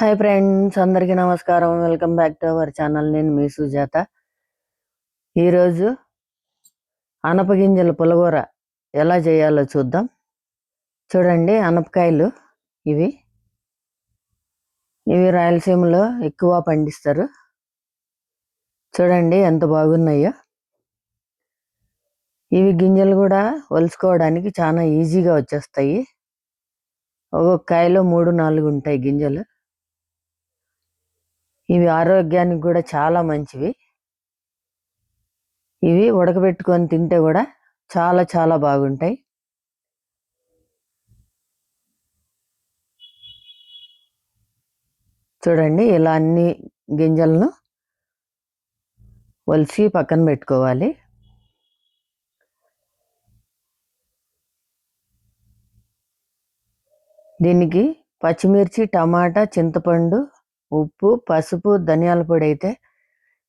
Hi friends అందరికీ నమస్కారం. Welcome back to our channel నేను మీ సుజాత. ఈరోజు అనపగింజల పులగూర ఎలా చేయాలో చూద్దాం. చూడండి అనపకాయలు ఇవి. ఇవి రాయలసీమలో ఎక్కువ పండిస్తారు. చూడండి ఎంత బాగున్నాయో. ఇవి గింజలు కూడా వలుసుకోవడానికి చాలా ఈజీగా వచ్చేస్తాయి. ఒక్కొక్క కాయలో మూడు నాలుగు ఉంటాయి గింజలు. ఇవి ఆరోగ్యానికి కూడా చాలా మంచివి. ఇవి ఉడకబెట్టుకొని తింటే కూడా చాలా చాలా బాగుంటాయి. చూడండి ఇలా అన్ని గింజలను వలిసి పక్కన పెట్టుకోవాలి. దీనికి పచ్చిమిర్చి టమాటా చింతపండు ఉప్పు పసుపు ధనియాల పొడి అయితే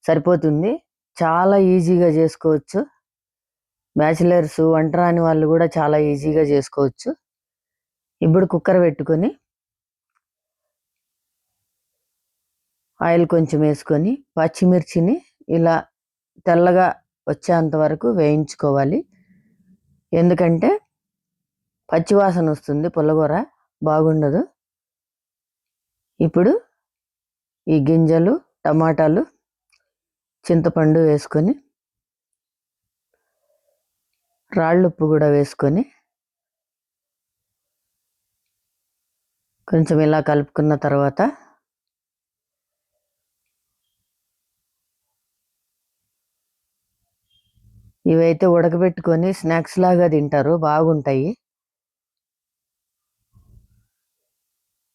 సరిపోతుంది. చాలా ఈజీగా చేసుకోవచ్చు. బ్యాచిలర్స్ వంట రాని వాళ్ళు కూడా చాలా ఈజీగా చేసుకోవచ్చు. ఇప్పుడు కుక్కర్ పెట్టుకొని ఆయిల్ కొంచెం వేసుకొని పచ్చిమిర్చిని ఇలా తెల్లగా వచ్చేంత వరకు వేయించుకోవాలి. ఎందుకంటే పచ్చివాసన వస్తుంది పుల్లగూర బాగుండదు. ఇప్పుడు ఈ గింజలు టమాటాలు చింతపండు వేసుకొని రాళ్ళుప్పు కూడా వేసుకొని కొంచెం ఇలా కలుపుకున్న తర్వాత ఇవైతే ఉడకబెట్టుకొని స్నాక్స్ లాగా తింటారు బాగుంటాయి.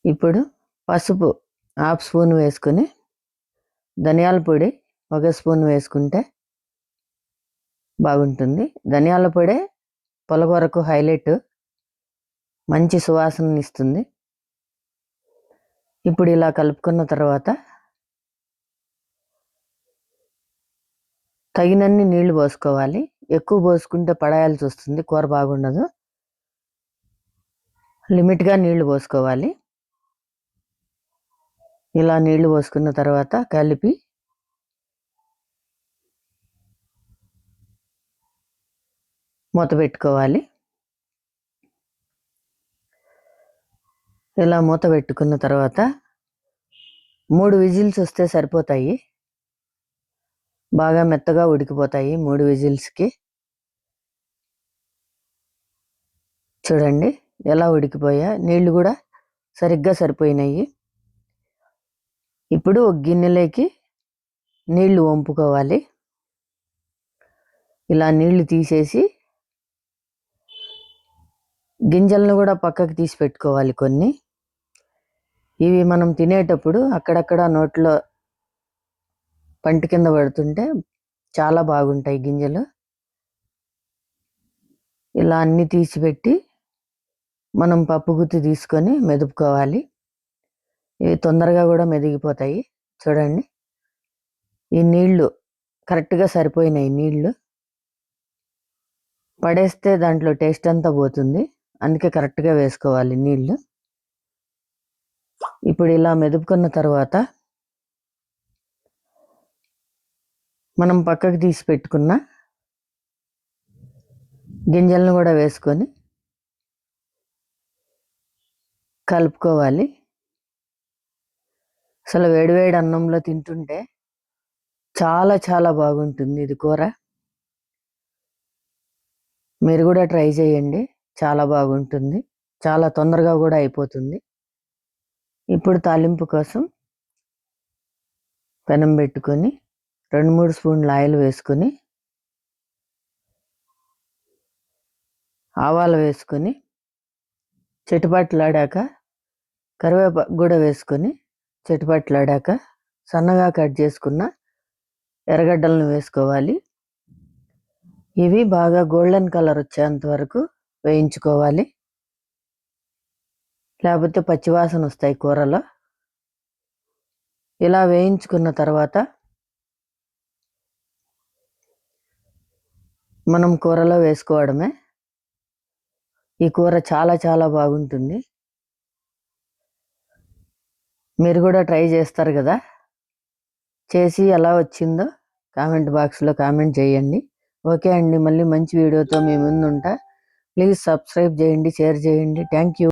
ఇప్పుడు పసుపు హాఫ్ స్పూన్ వేసుకొని ధనియాల పొడి ఒక స్పూన్ వేసుకుంటే బాగుంటుంది. ధనియాల పొడి పొలగొరకు హైలైట్ మంచి సువాసన ఇస్తుంది. ఇప్పుడు ఇలా కలుపుకున్న తర్వాత తగినన్ని నీళ్ళు పోసుకోవాలి. ఎక్కువ పోసుకుంటే పడాయాల్సి వస్తుంది కూర బాగుండదు. లిమిట్గా నీళ్ళు పోసుకోవాలి. ఇలా నీళ్ళు పోసుకున్న తర్వాత కలిపి మూత పెట్టుకోవాలి. ఇలా మూత పెట్టుకున్న తర్వాత మూడు విజిల్స్ వస్తే సరిపోతాయి. బాగా మెత్తగా ఉడికిపోతాయి మూడు విజిల్స్కి చూడండి ఎలా ఉడికిపోయా నీళ్ళు కూడా సరిగ్గా సరిపోయినాయి. ఇప్పుడు ఒక గిన్నెలోకి నీళ్ళు వంపుకోవాలి. ఇలా నీళ్ళు తీసేసి గింజలను కూడా పక్కకు తీసి పెట్టుకోవాలి కొన్ని. ఇవి మనం తినేటప్పుడు అక్కడక్కడ నోట్లో పంట కింద పడుతుంటే చాలా బాగుంటాయి గింజలు. ఇలా అన్నీ తీసిపెట్టి మనం పప్పు గుత్తి తీసుకొని మెదుపుకోవాలి. ఇవి తొందరగా కూడా మెదిగిపోతాయి. చూడండి. ఈ నీళ్ళు కరెక్ట్గా సరిపోయినాయి నీళ్ళు. పడేస్తే దాంట్లో టేస్ట్ అంతా పోతుంది. అందుకే కరెక్ట్గా వేసుకోవాలి నీళ్ళు. ఇప్పుడు ఇలా మెదుపుకున్న తర్వాత మనం పక్కకు తీసి పెట్టుకున్న గింజలను కూడా వేసుకొని కలుపుకోవాలి. అసలు వేడివేడి అన్నంలో తింటుంటే చాలా చాలా బాగుంటుంది ఇది కూర. మీరు కూడా ట్రై చేయండి. చాలా బాగుంటుంది. చాలా తొందరగా కూడా అయిపోతుంది. ఇప్పుడు తాలింపు కోసం పెనం పెట్టుకొని రెండు మూడు స్పూన్ల ఆయిల్ వేసుకొని ఆవాలు వేసుకొని చెట్టుపట్లాడాక కరివేపాకు కూడా వేసుకొని చెటుపట్లాడాక సన్నగా కట్ చేసుకున్న ఎర్రగడ్డలను వేసుకోవాలి. ఇవి బాగా గోల్డెన్ కలర్ వచ్చేంత వరకు వేయించుకోవాలి. లేకపోతే పచ్చివాసన వస్తాయి కూరలో. ఇలా వేయించుకున్న తర్వాత మనం కూరలో వేసుకోవడమే. ఈ కూర చాలా చాలా బాగుంటుంది. మీరు కూడా ట్రై చేస్తారు కదా? చేసి ఎలా వచ్చిందో కామెంట్ బాక్స్లో కామెంట్ చేయండి. ఓకే అండి మళ్ళీ మంచి వీడియోతో మీ ముందు ఉంటా ప్లీజ్ సబ్స్క్రైబ్ చేయండి షేర్ చేయండి. Thank you.